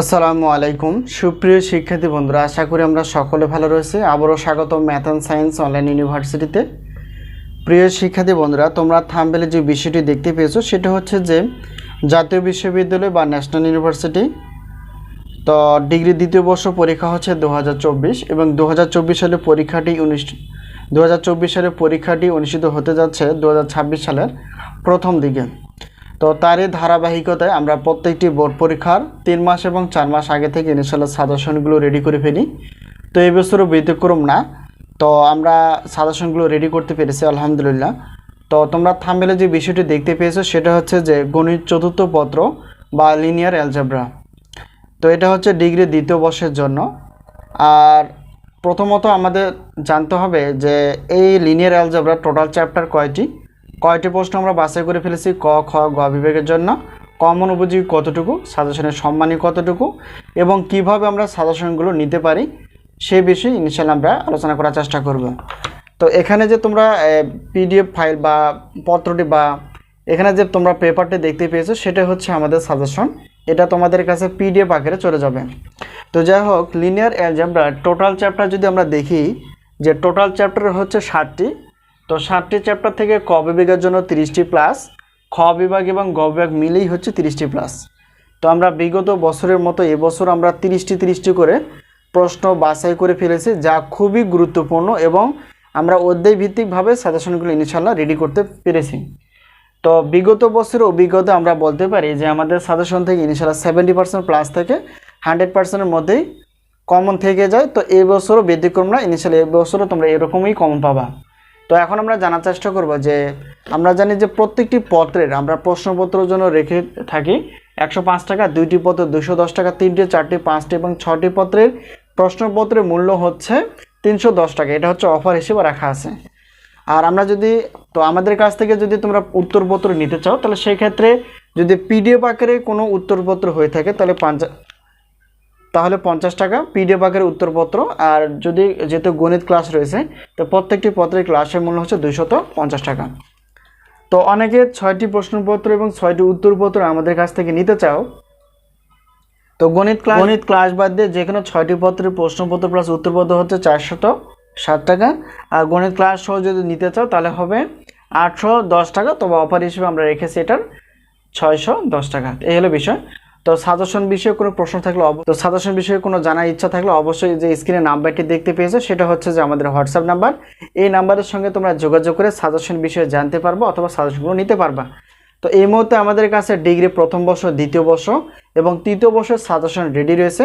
আসসালামু আলাইকুম। সুপ্রিয় শিক্ষার্থী বন্ধুরা, আশা করি আমরা সকলে ভালো রয়েছে। আবারও স্বাগত ম্যাথ অ্যান্ড সায়েন্স অনলাইন ইউনিভার্সিটিতে। প্রিয় শিক্ষার্থী বন্ধুরা, তোমরা থামবেলে যে বিষয়টি দেখতে পেয়েছ, সেটা হচ্ছে যে জাতীয় বিশ্ববিদ্যালয় বা ন্যাশনাল ইউনিভার্সিটি, তো ডিগ্রি দ্বিতীয় বর্ষ পরীক্ষা হচ্ছে দু হাজার চব্বিশ এবং দু হাজার চব্বিশ সালে পরীক্ষাটি উনিশ দু সালে পরীক্ষাটি অনুষ্ঠিত হতে যাচ্ছে দু হাজার ছাব্বিশ সালের প্রথম দিকে। তো তারই ধারাবাহিকতায় আমরা প্রত্যেকটি বোর্ড পরীক্ষার তিন মাস এবং চার মাস আগে থেকে ইনশাল্লাহ সাজেশনগুলো রেডি করে ফেলি। তো এই বছরও ব্যতিক্রম না। তো আমরা সাজেশনগুলো রেডি করতে পেরেছি, আলহামদুলিল্লাহ। তো তোমরা থামবেলে যে বিষয়টি দেখতে পেয়েছ, সেটা হচ্ছে যে গণিত চতুর্থ পত্র বা লিনিয়ার অ্যালজেব্রা তো এটা হচ্ছে ডিগ্রি দ্বিতীয় বর্ষের জন্য। আর প্রথমত আমাদের জানতে হবে যে এই লিনিয়ার অ্যালজেব্রা টোটাল চ্যাপ্টার কয়টি? কয়টি প্রশ্ন আমরা বাছাই করে ফেলেছি? ক, খ, গ বিভাগের জন্য। কমন উপযোগী কতটুকু? সাজেশনের সম্মানী কতটুকু? এবং কীভাবে আমরা সাজেশনগুলো নিতে পারি? সেই বিষয়ে ইনশাল্লাহ আমরা আলোচনা করার চেষ্টা করব। তো এখানে যে তোমরা পিডিএফ ফাইল বা পত্রটি বা এখানে যে তোমরা পেপারটি দেখতে পেয়েছ, সেটা হচ্ছে আমাদের সাজেশন। এটা তোমাদের কাছে পিডিএফ আকারে চলে যাবে। তো যাই হোক, লিনিয়ার অ্যালজেব্রা, টোটাল চ্যাপ্টার যদি আমরা দেখি, যে টোটাল চ্যাপ্টার হচ্ছে ষাটটি তো ষাটটি চ্যাপ্টার থেকে ক বিভাগের জন্য তিরিশটি প্লাস খ বিভাগ এবং গ বিভাগ মিলেই হচ্ছে তিরিশটি প্লাস তো আমরা বিগত বছরের মতো এবছর আমরা তিরিশটি তিরিশটি করে প্রশ্ন বাছাই করে ফেলেছি, যা খুবই গুরুত্বপূর্ণ এবং আমরা অধ্যায় ভিত্তিকভাবে সাজেশনগুলো ইনশাল্লাহ রেডি করতে পেরেছি। তো বিগত বছরের অভিজ্ঞতা আমরা বলতে পারি যে আমাদের সাজেশন থেকে ইনশাল্লাহ সেভেন্টি পার্সেন্ট প্লাস থেকে হান্ড্রেড পার্সেন্টের মধ্যেই কমন থেকে যায়। তো এই বছরও ব্যতিক্রম না ইনিশিয়াল এই বছরও তোমরা এরকমই কমন পাবা। তো এখন আমরা জানার চেষ্টা করব যে আমরা জানি যে প্রত্যেকটি পত্রের আমরা প্রশ্নপত্রের জন্য রেখে থাকি একশো পাঁচ টাকা, দুইটি পত্র দুশো টাকা, তিনটি, চারটি, পাঁচটি এবং ছটি পত্রের প্রশ্নপত্রের মূল্য হচ্ছে তিনশো দশ টাকা। এটা হচ্ছে অফার হিসেবে রাখা আছে। আর আমরা যদি তো আমাদের কাছ থেকে যদি তোমরা উত্তরপত্র নিতে চাও, তাহলে সেই ক্ষেত্রে যদি পিডিএফ আকারে কোনো উত্তরপত্র হয়ে থাকে, তাহলে পঞ্চাশ তাহলে পঞ্চাশ টাকা পিডিএফ আকারে উত্তরপত্র আর যদি যেহেতু গণিত ক্লাস রয়েছে, তো প্রত্যেকটি পত্রের ক্লাসের মূল্য হচ্ছে দুইশত পঞ্চাশ টাকা। তো অনেকে ছয়টি প্রশ্নপত্র এবং ছয়টি উত্তরপত্র আমাদের কাছ থেকে নিতে চাও, তো গণিত ক্লাস গণিত ক্লাস বাদ দিয়ে যে কোনো ছয়টি পত্রের প্রশ্নপত্র প্লাস উত্তরপত্র হচ্ছে চারশত ষাট টাকা। আর গণিত ক্লাস সহ যদি নিতে চাও, তাহলে হবে আটশো দশ টাকা। তবে অফার হিসেবে আমরা রেখেছি এটার ছয়শো দশ টাকা। এই হলো বিষয়। তো সাজেশন বিষয়ে কোনো প্রশ্ন থাকলে তো সাজেশন বিষয়ে কোনো জানার ইচ্ছা থাকলে অবশ্যই যে স্ক্রিনে নাম্বারটি দেখতে পেয়েছ, সেটা হচ্ছে যে আমাদের হোয়াটসঅ্যাপ নাম্বার এই নাম্বারের সঙ্গে তোমরা যোগাযোগ করে সাজেশন বিষয়ে জানতে পারবা অথবা সাজেশনগুলো নিতে পারবা। তো এই মুহূর্তে আমাদের কাছে ডিগ্রি প্রথম বর্ষ, দ্বিতীয় বর্ষ এবং তৃতীয় বর্ষের সাজেশন রেডি রয়েছে।